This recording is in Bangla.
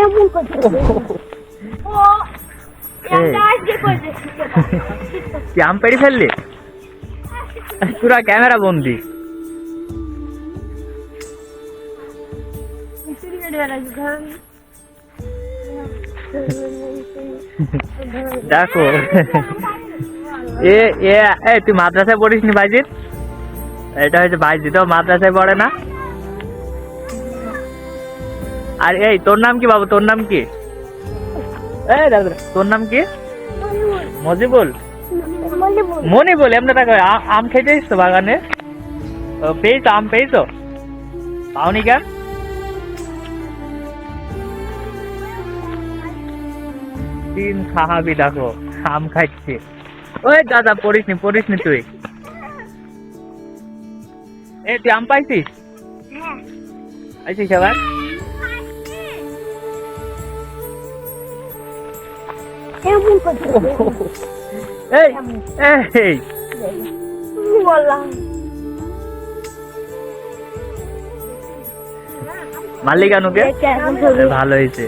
এমন কি আম পেড়ে ফেললি? পুরা ক্যামেরা বন্দি। দেখো। এ এ এ তুই মাদ্রাসায় পড়িস নি বাইজিৎ? এটা হচ্ছে বাইজিৎ। ও মাদ্রাসায় পড়ে না? আর এই তোর নাম কি বাবু? তোর নাম কি? এই দাদা তোর নাম কি? মজিবুল? মনি বল এমনি দেখো আম খেতেছিস তো বাগানে? পেয়েছ আম পেয়েছ? পাওনি কেন? তিন খাহাবি দেখো আম খাচ্ছে। ওই দাদা পড়িস নি পড়িস নি তুই। এ তুই আম পাইছিস? পাইছিস আবার? এমন কথা এই এই। বললাম মালিকানুকে ভালো হয়েছে।